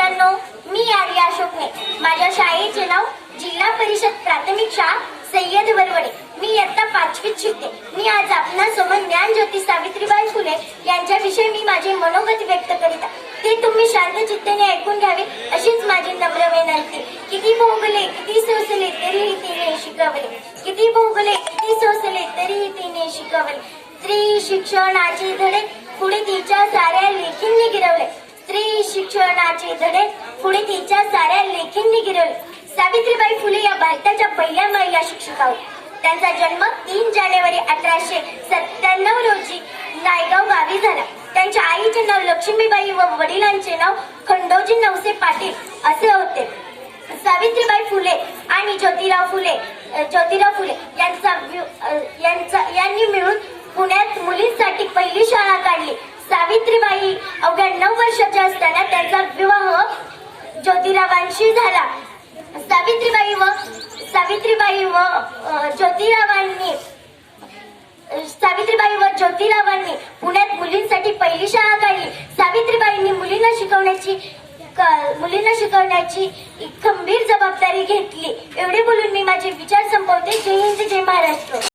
मित्रांनो मी आर्या अशोकने माझ्या शाळेचे नाव जिल्हा परिषद प्राथमिक शाळा सय्यद वरवडे. मी इयत्ता पाचवीत शिकते. मी आज आपणासोबत ज्ञान ज्योती सावित्रीबाई फुले यांच्याविषयी मी माझे मनोगत व्यक्त करीत ते तुम्ही शांत चित्तेने ऐकून घ्यावे अशीच माझी नम्र विनंती. किती भोगले किती सोसले तरीही तिने शिकवले. किती भोगले किती सोसले तरीही तिने शिकवले. स्त्री शिक्षणाचे धडे पुढे तिच्या साऱ्या लेखी शिक्षणाचे धडे पुढे तिच्या साऱ्या लेखींनी गिरवले सावित्रीबाई फुले या भारताच्या पहिल्या महिला शिक्षिका होत्या त्यांचा जन्म तीन जानेवारी अठराशे सत्त्याण्णव रोजी नायगाव गावी झाला. त्यांच्या आईचे नाव लक्ष्मीबाई व वडिलांचे नाव खंडोजी नवसे पाटील असे होते. सावित्रीबाई फुले आणि ज्योतिराव फुले ज्योतिराव फुले यांचा यांचा यांनी मिळून पुण्यात मुलींसाठी पहिली शाळा काढली. ज्योतिरावांशी झाला. सावित्रीबाई व सावित्रीबाई व ज्योतिरावांनी सावित्रीबाई व ज्योतिरावांनी पुण्यात मुलींसाठी पहिली शाळा काढली. सावित्रीबाईंनी मुलींना शिकवण्याची क- मुलींना शिकवण्याची खंबीर जबाबदारी घेतली. एवढे बोलून मी माझे विचार संपवते. जय हिंद जय महाराष्ट्र.